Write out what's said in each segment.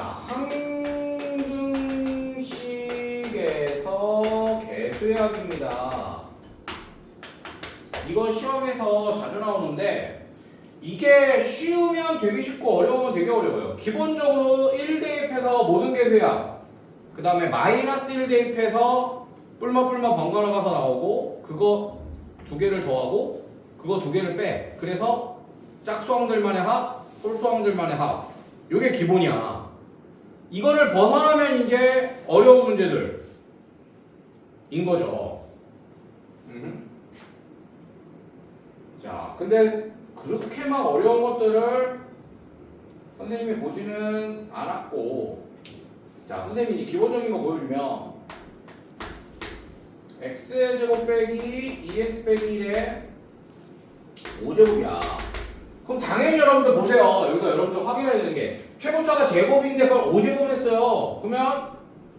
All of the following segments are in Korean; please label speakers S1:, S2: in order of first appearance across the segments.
S1: 자, 항등식에서 개수해학입니다. 이거 시험에서 자주 나오는데 이게 쉬우면 되게 쉽고 어려우면 되게 어려워요. 기본적으로 1 대입해서 모든 개수야. 그 다음에 마이너스 1 대입해서 뿔마 뿔마 번갈아 가서 나오고 그거 두 개를 더하고 그거 두 개를 빼. 그래서 짝수항들만의 합, 홀수항들만의 합. 요게 기본이야. 이거를 벗어나면 이제 어려운 문제들 인 거죠. 음. 자, 근데 그렇게 막 어려운 것들을 선생님이 보지는 않았고, 자, 선생님이 이제 기본적인 거 보여주면 x의 제곱 빼기 2x 빼기 1의 5제곱이야. 그럼 당연히 여러분들 보세요. 여기서 여러분들 확인해야 되는 게 최고차가 제곱인데 그걸 5제곱 했어요. 그러면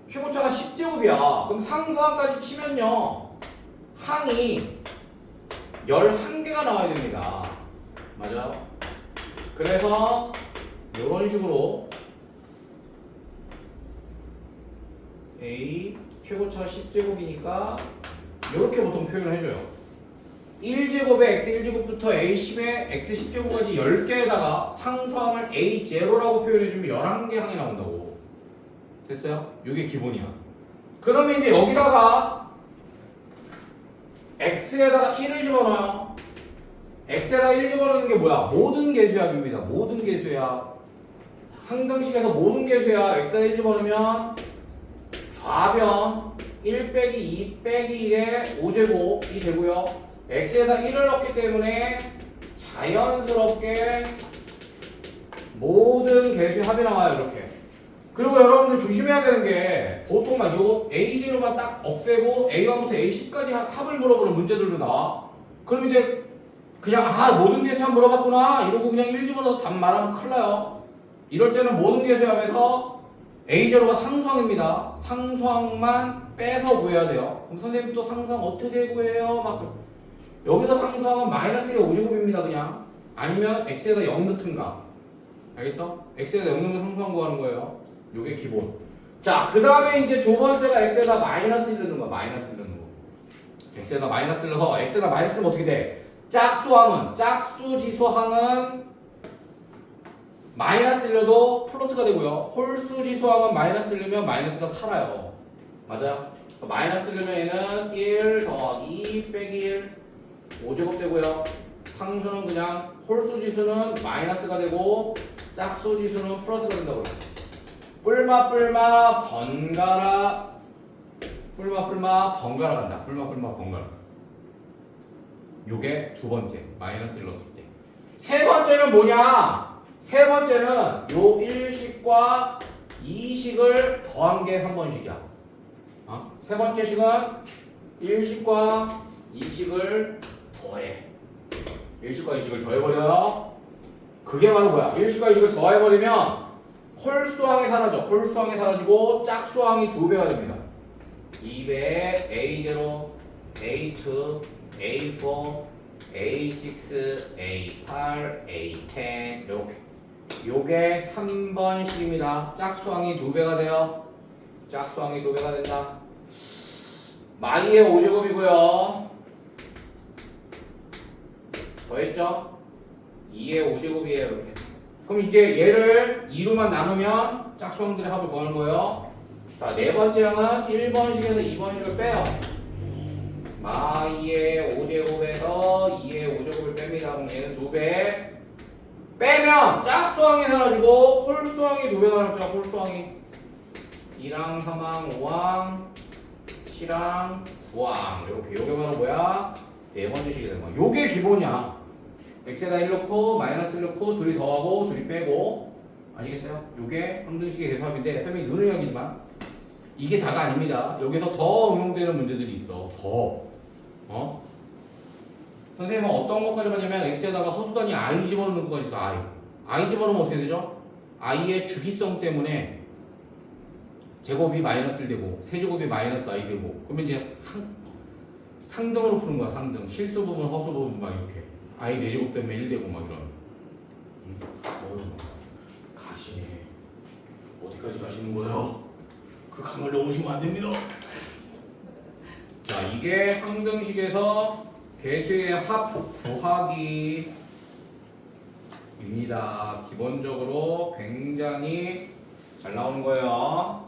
S1: 최고차가 10제곱이야. 그럼 상수항까지 치면요. 항이 11개가 나와야 됩니다. 맞아요? 그래서 이런 식으로 A 최고차 10제곱이니까 이렇게 보통 표현을 해줘요. 1제곱에 x 1제곱부터 a 10에 x 10제곱까지 10개에다가 상수항을 a0라고 표현해주면 11개 항이 나온다고. 됐어요? 이게 기본이야. 그러면 이제 여기다가 x에다가 1을 집어넣어요. x에다가 1 집어넣는 게 뭐야? 모든 개수합입니다. 모든 개수야. 항등식에서 모든 개수야. x에다 1 집어넣으면 좌변 1 빼기 2 빼기 1의 5제곱이 되고요. X에다 1을 넣기 때문에 자연스럽게 모든 개수의 합이 나와요. 이렇게. 그리고 여러분들 조심해야 되는 게 보통 막요 A0만 딱 없애고 A1부터 A10까지 합을 물어보는 문제들도 나와. 그럼 이제 그냥 아 모든 개수 합 물어봤구나 이러고 그냥 1 집어넣어서 답 말하면 큰일 나요. 이럴 때는 모든 개수 합에서 A0가 상수항입니다. 상수항만 빼서 구해야 돼요. 그럼 선생님 또 상수항 어떻게 구해요? 막 여기서 상수항은 마이너스 1의 5제곱입니다 그냥. 아니면 x에다 0 넣든가? 알겠어? x에다 0 넣으면 상수항 구하는 거예요. 요게 기본. 자그 다음에 이제 두 번째가 x에다 마이너스 1 넣는 거야 마이너스 1 넣는 거. x에다 마이너스 1 넣어서 x에다 마이너스 1 어떻게 돼? 짝수항은 짝수지수항은 마이너스 1 넣어도 플러스가 되고요. 홀수지수항은 마이너스 1 넣으면 마이너스가 살아요. 맞아요? 마이너스 1 넣으면 얘는 1 더하기 2 빼기 1 5제곱 되고요. 상수는 그냥 홀수 지수는 마이너스가 되고 짝수 지수는 플러스가 된다고요. 뿔마 뿔마 번갈아 뿔마 뿔마 번갈아 간다. 뿔마 뿔마 번갈아. 요게 두 번째 마이너스 1 넣었을 때. 세 번째는 뭐냐? 세 번째는 요 1식과 2식을 더한 게 한 번씩이야. 어? 세 번째 식은 1식과 2식을 더해. 1식과 2식을 더해버려요. 그게 바로 뭐야? 1식과 2식을 더해버리면 홀수항이 사라져. 홀수항이 사라지고 짝수항이 두 배가 됩니다. 2배 A0, A2, A4, A6, A8, A10 이렇게. 요게 3번식입니다. 짝수항이 두 배가 돼요. 짝수항이 두 배가 된다. 마이의 5제곱이고요. 더했죠? 2의 5제곱이에요 이렇게. 그럼 이제 얘를 2로만 나누면 짝수항들의 합을 구하는 거예요. 자 네 번째 항은 1번식에서 2번식을 빼요. 마이의 5제곱에서 2의 5제곱을 뺍니다. 그럼 얘는 2배. 빼면 짝수항이 사라지고 홀수항이 2배가 남죠 홀수항이. 2랑 3항 5항 7항 9항. 이렇게 요게 바로 뭐야? 네 번째 식이 되는 거야. 요게 기본이야 x에다 1 넣고 마이너스 1 넣고 둘이 더하고 둘이 빼고 아시겠어요? 요게 항등식의 대수합인데 설명이 느는 형이지만 이게 다가 아닙니다. 여기서 더 응용되는 문제들이 있어. 더. 어? 선생님은 어떤 것까지 하냐면 x에다가 허수단위 i 집어넣는 것까지 있어. i. i 집어넣으면 어떻게 되죠? i의 주기성 때문에 제곱이 마이너스 1 되고 세제곱이 마이너스 i 되고 그러면 이제 한, 상등으로 푸는 거야 상등 실수 부분 허수 부분 막 이렇게 i 4제곱 때문에 1 되고 막 이런 음, 어휴 가시네 어디까지 가시는 거예요? 그 강을 넘으시면 안 됩니다. 자, 이게 항등식에서 개수의 합 구하기 입니다. 기본적으로 굉장히 잘 나오는 거예요.